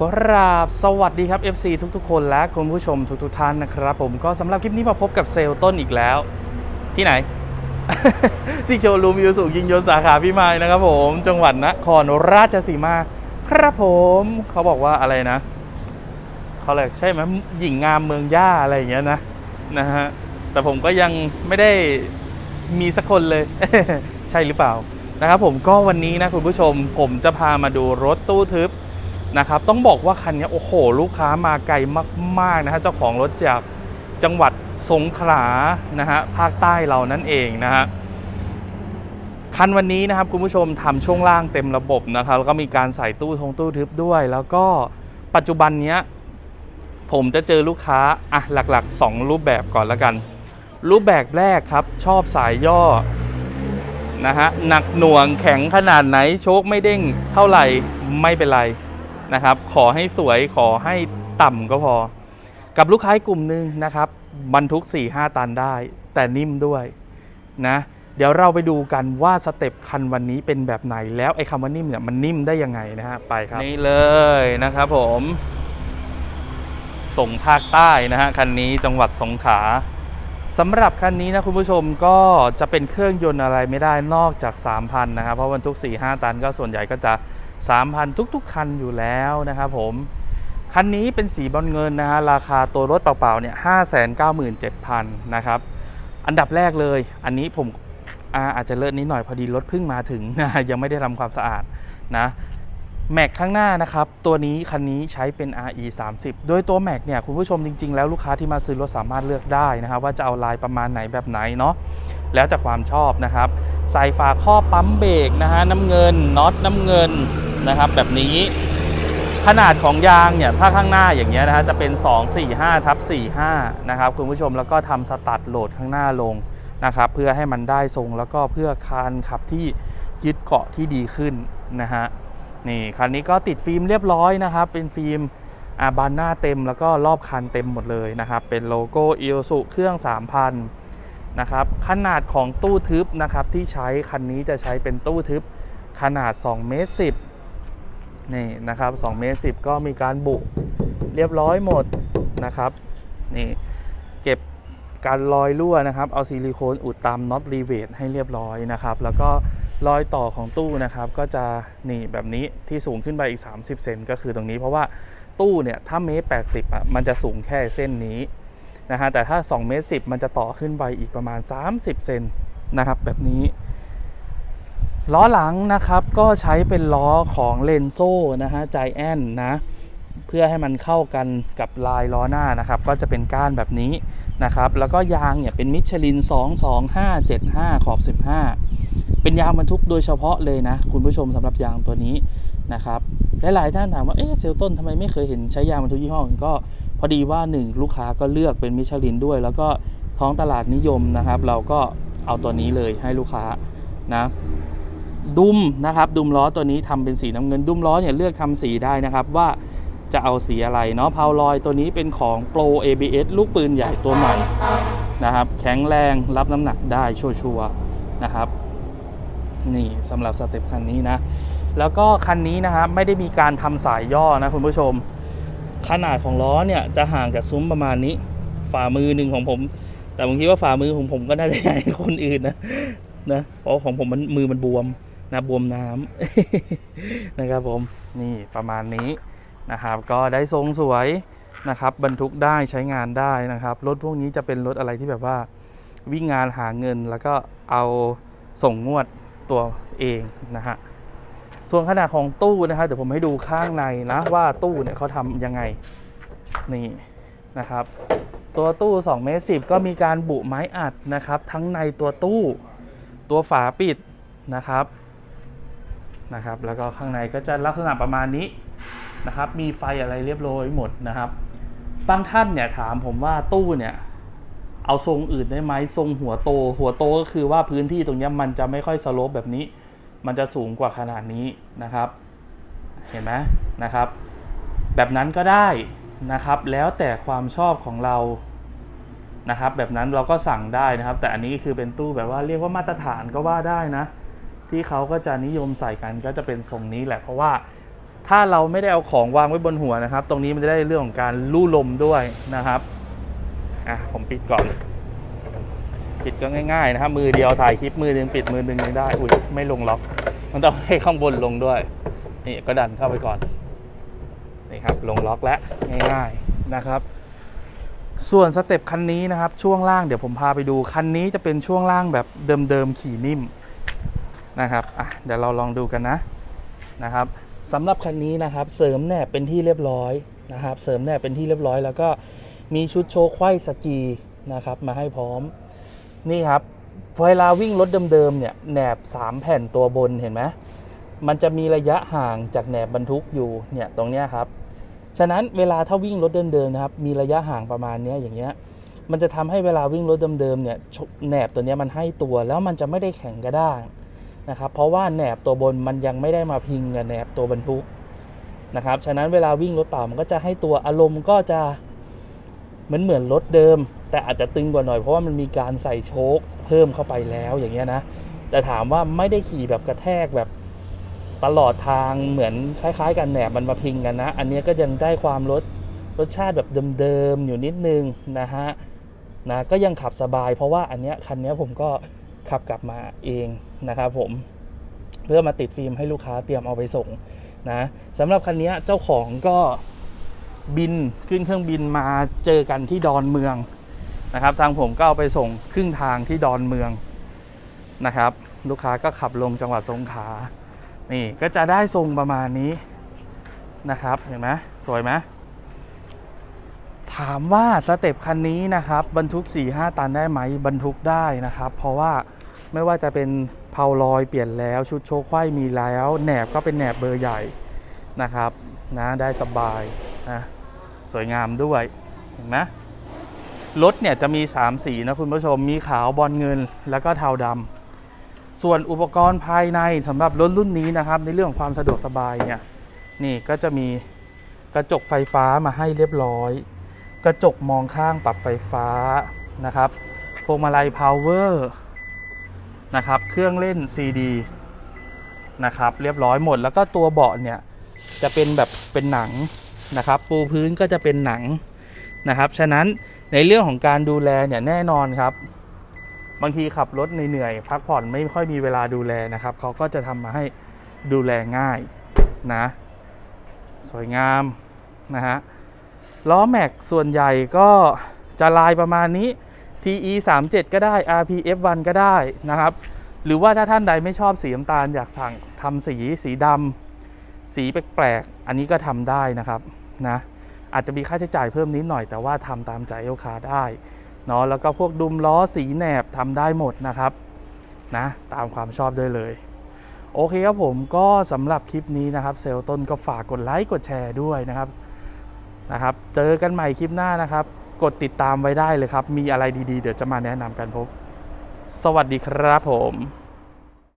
กราบสวัสดีครับ FC ทุกๆ คนและคุณผู้ชมทุกๆท่านนะครับ ผมก็สำหรับคลิปนี้มาพบกับเซลล์ต้นอีกแล้ว ที่ไหน ที่โชว์รูมยูสุยิงยนต์สาขาพิมายนะครับผม จังหวัดนครราชสีมา ครับผมเขาบอกว่าอะไรนะเขาเรียกใช่ไหมหญิงงามเมืองย่าอะไรอย่างเงี้ยนะนะฮะแต่ผมก็ยังไม่ได้มีสักคนเลย ใช่หรือเปล่านะครับผมก็วันนี้นะคุณผู้ชมผมจะพามาดูรถตู้ทึบ นะครับต้องบอกว่าคันนี้โอ้โห ลูกค้ามาไกลมากๆนะฮะเจ้าของรถจากจังหวัดสงขลานะฮะภาคใต้เรานั่นเองนะฮะคันวันนี้นะครับคุณผู้ชมทำช่วงล่างเต็มระบบนะครับแล้วก็มีการใส่ตู้ทงตู้ทึบด้วย แล้วก็ปัจจุบันเนี้ยผมจะเจอลูกค้าอะหลัก ๆ 2 รูปแบบก่อนแล้วกัน รูปแบบแรกครับชอบสายย่อนะฮะหนักหน่วงแข็งขนาดไหนโชคไม่เด้งเท่าไหร่ไม่เป็นไร นะครับ ขอให้สวยขอให้ต่ำก็พอ กับลูกค้ากกลุ่มหนึ่งนะครับบรรทุก 4-5 ตันได้ แต่นิ่มด้วยนะเดี๋ยวเราไปดูกันว่าสเต็ปคันวันนี้เป็นแบบไหนแล้วไอ้คำว่านิ่มเนี่ยมันนิ่มได้ยังไงนะฮะไปครับนี่เลยนะครับผม ส่งภาคใต้นะฮะคันนี้จังหวัดสงขลาสำหรับคันนี้นะคุณผู้ชมก็จะเป็นเครื่องยนต์อะไรไม่ได้นอกจาก 3,000 นะครับเพราะบรรทุก 4-5 ตันก็ส่วนใหญ่ก็จะ 3,000 ทุก ๆ คันอยู่แล้วนะครับผมคันนี้เป็นสีบอลเงินนะฮะราคาตัวรถเปล่าๆเนี่ย597,000นะครับอันดับแรกเลย อันนี้ผมอาอาจจะเลิศนิดหน่อยพอดีรถเพิ่งมาถึงนะยังไม่ได้ทำความสะอาดนะแม็กข้างหน้านะครับตัวนี้คันนี้ใช้เป็น RE 30โดยตัวแม็กเนี่ยคุณผู้ชมจริง ๆ แล้วลูกค้าที่มาซื้อรถสามารถเลือกได้นะครับว่าจะเอาลายประมาณไหนแบบไหนเนาะแล้วแต่ความชอบนะครับใส่ฝาครอบปั๊มเบรกนะฮะน้ำเงินน็อตน้ำเงิน นะครับแบบนี้ขนาดของยางเนี่ยถ้าข้างหน้าอย่างเงี้ยนะฮะจะเป็น 2 4 5ทับ45นะครับคุณผู้ชมแล้วก็ทำสตัดโหลดข้างหน้าลงนะครับเพื่อให้มันได้ทรงแล้วก็เพื่อคานขับที่ยึดเกาะที่ดีขึ้นนะฮะนี่คันนี้ก็ติดฟิล์มเรียบร้อยนะครับเป็นฟิล์มอาบานหน้าเต็มแล้วก็รอบคันเต็มหมดเลยนะครับเป็นโลโก้อีโอสุเครื่อง 3,000นะครับขนาดของตู้ทึบนะครับที่ใช้คันนี้จะใช้เป็นตู้ทึบขนาด2เมตร10 นี่นะครับ2เมตร10 ก็มีการบุเรียบร้อยหมดนะครับนี่เก็บการรอยรั่วนะครับ เอาซิลิโคนอุดตามน็อตรีเวทให้เรียบร้อยนะครับ แล้วก็รอยต่อของตู้นะครับ ก็จะนี่แบบนี้ที่สูงขึ้นไปอีก 30 เซนก็คือตรงนี้เพราะว่าตู้เนี่ยถ้าเมตร80อะมันจะสูงแค่เส้นนี้นะฮะแต่ถ้า2เมตร10มันจะต่อขึ้นไปอีกประมาณ 30 เซนนะครับแบบนี้ ล้อหลังนะครับก็ใช้เป็นล้อของเลนโซ่นะฮะใจแอนนะเพื่อให้มันเข้ากันกับลายล้อหน้านะครับ ก็จะเป็นก้านแบบนี้นะครับ แล้วก็ยางเนี่ยเป็นมิชลิน 22575 ขอบ 15 เป็นยางบรรทุกโดยเฉพาะเลยนะ คุณผู้ชมสำหรับยางตัวนี้นะครับหลายๆท่านถามว่าเอ๊ะเซลต้นทำไมไม่เคยเห็นใช้ยางบรรทุกยี่ห้ออื่นก็พอดีว่า 1 ลูกค้าก็เลือกเป็นมิชลินด้วย แล้วก็ท้องตลาดนิยมนะครับ เราก็เอาตัวนี้เลยให้ลูกค้านะ ดุมนะครับดุมล้อตัวนี้ทำเป็นสีน้ำเงิน ดุมล้อเนี่ยเลือกทำสีได้นะครับว่าจะเอาสีอะไรเนาะพาวลอยตัวนี้เป็นของ Pro ABS ลูกปืนใหญ่ตัวใหม่นะครับ แข็งแรงรับน้ำหนักได้ชัวร์ๆนะครับ นี่สำหรับสเต็ปคันนี้นะ แล้วก็คันนี้นะครับไม่ได้มีการทำสายย่อนะคุณผู้ชม ขนาดของล้อเนี่ยจะห่างจากซุ้มประมาณนี้ ฝ่ามือหนึ่งของผม แต่ผมคิดว่าฝ่ามือของผมก็น่าจะใหญ่คนอื่นนะนะเพราะของผมมันมือมันบวม นะบวมน้ำนะครับผมนี่ประมาณนี้นะครับก็ได้ทรงสวยนะครับบรรทุกได้ใช้งานได้นะครับรถพวกนี้จะเป็นรถอะไรที่แบบว่าวิ่งงานหาเงินแล้วก็เอาส่งงวดตัวเองนะฮะส่วนขนาดของตู้นะครับเดี๋ยวผมให้ดูข้างในนะว่าตู้เนี่ยเขาทำยังไงนี่นะครับ ตัวตู้2เมตร10ก็มีการบุไม้อัดนะครับ ทั้งในตัวตู้ตัวฝาปิดนะครับ นะครับ แล้วก็ข้างในก็จะลักษณะประมาณนี้นะครับ มีไฟอะไรเรียบร้อยหมดนะครับ บางท่านเนี่ยถามผมว่าตู้เนี่ยเอาทรงอื่นได้ไหมทรงหัวโต หัวโตก็คือว่าพื้นที่ตรงนี้มันจะไม่ค่อยสโลปแบบนี้ มันจะสูงกว่าขนาดนี้นะครับ เห็นไหมนะครับ แบบนั้นก็ได้นะครับ แล้วแต่ความชอบของเรานะครับ แบบนั้นเราก็สั่งได้นะครับ แต่อันนี้คือเป็นตู้แบบว่าเรียกว่ามาตรฐานก็ว่าได้นะ ที่เขาก็จะนิยมใส่กันก็จะเป็นทรงนี้แหละ เพราะว่าถ้าเราไม่ได้เอาของวางไว้บนหัวนะครับ ตรงนี้มันจะได้เรื่องของการลู่ลมด้วยนะครับอะผมปิดก่อน ปิดก็ง่ายๆนะครับ มือเดียวถ่ายคลิปมือหนึงปิดมือหนึงยังได้อุ้ยไม่ลงล็อก มันต้องให้ข้างบนลงด้วย นี่ก็ดันเข้าไปก่อนนี่ครับลงล็อกแล้วง่ายๆนะครับ ส่วนสเต็ปคันนี้นะครับ ช่วงล่างเดี๋ยวผมพาไปดูคันนี้จะเป็นช่วงล่างแบบเดิมๆขี่นิ่ม นะครับอะเดี๋ยวเราลองดูกันนะนะครับสำหรับคันนี้นะครับเสริมแหนบเป็นที่เรียบร้อยนะครับเสริมแหนบเป็นที่เรียบร้อย แล้วก็มีชุดโชว์ไขว้สกีนะครับมาให้พร้อมนี่ครับเวลาวิ่งรถเดิมๆเนี่ยแหนบ 3 แผ่นตัวบนเห็นไหมมันจะมีระยะห่างจากแหนบบรรทุกอยู่เนี่ยตรงเนี้ยครับฉะนั้นเวลาถ้าวิ่งรถเดิมๆนะครับมีระยะห่างประมาณเนี้ยอย่างเงี้ยมันจะทำให้เวลาวิ่งรถเดิมๆเนี่ยแหนบตัวนี้มันให้ตัวแล้วมันจะไม่ได้แข็งกระด้าง นะครับเพราะว่าแหนบตัวบนมันยังไม่ได้มาพิงกับแหนบตัวบรรทุกนะครับฉะนั้นเวลาวิ่งรถเปล่ามันก็จะให้ตัวอารมณ์ก็จะเหมือนเหมือนรถเดิม แต่อาจจะตึงกว่าหน่อยเพราะว่ามันมีการใส่โชคเพิ่มเข้าไปแล้วอย่างเงี้ยนะแต่ถามว่าไม่ได้ขี่แบบกระแทกแบบตลอดทางเหมือนคล้ายๆ กันแหนบมันมาพิงกันนะ อันเนี้ยก็ยังได้ความรสรสชาติแบบเดิมๆอยู่นิดนึงนะฮะนะก็ยังขับสบายเพราะว่าอันเนี้ยคันเนี้ยผมก็ ขับกลับมาเองนะครับผมเพื่อมาติดฟิล์มให้ลูกค้าเตรียมเอาไปส่งนะสำหรับคันนี้เจ้าของก็บินขึ้นเครื่องบินมาเจอกันที่ดอนเมืองนะครับ ทางผมก็เอาไปส่งครึ่งทางที่ดอนเมืองนะครับ ลูกค้าก็ขับลงจังหวัดสงขลานี่ก็จะได้ทรงประมาณนี้นะครับ เห็นไหมสวยไหม ถามว่าสเต็ปคันนี้นะครับบรรทุก 4-5 ตันได้ไหมบรรทุกได้นะครับ เพราะว่าไม่ว่าจะเป็นเพาลอยเปลี่ยนแล้วชุดโชว์ไขว้มีแล้วแหนบก็เป็นแหนบเบอร์ใหญ่นะครับนะได้สบายนะสวยงามด้วยเห็นไหมรถเนี่ยจะมี 3 สีนะคุณผู้ชมมีขาวบอลเงินแล้วก็เทาดำส่วนอุปกรณ์ภายในสำหรับรถรุ่นนี้นะครับ ในเรื่องของความสะดวกสบายเนี่ยนี่ก็จะมีกระจกไฟฟ้ามาให้เรียบร้อย กระจกมองข้างปรับไฟฟ้านะครับพวงมาลัยพาวเวอร์นะครับ เครื่องเล่น CD นะครับ เรียบร้อยหมด แล้วก็ตัวเบาะเนี่ยจะเป็นแบบเป็นหนังนะครับ ปูพื้นก็จะเป็นหนังนะครับ ฉะนั้นในเรื่องของการดูแลเนี่ยแน่นอนครับ บางทีขับรถเหนื่อยพักผ่อนไม่ค่อยมีเวลาดูแลนะครับเขาก็จะทำมาให้ดูแลง่ายนะ สวยงามนะฮะ ล้อแม็กส่วนใหญ่ก็จะลายประมาณนี้ TE 3 7ก็ได้ RPF 1ก็ได้นะครับ หรือว่าถ้าท่านใดไม่ชอบสีน้ำตาลอยากสั่งทำสีสีดำสีแปลกๆ อันนี้ก็ทำได้นะครับนะอาจจะมีค่าใช้จ่ายเพิ่มนิดหน่อยแต่ว่าทำตามใจลูกค้าได้เนาะแล้วก็พวกดุมล้อสีแหนบทำได้หมดนะครับนะตามความชอบด้วยเลยโอเคครับผมก็สำหรับคลิปนี้นะครับ เซลต้นก็ฝากกดไลค์กดแชร์ด้วยนะครับ นะครับ เจอกันใหม่คลิปหน้านะครับ กดติดตามไว้ได้เลยครับ มีอะไรดีๆ เดี๋ยวจะมาแนะนำกันพบ สวัสดีครับผม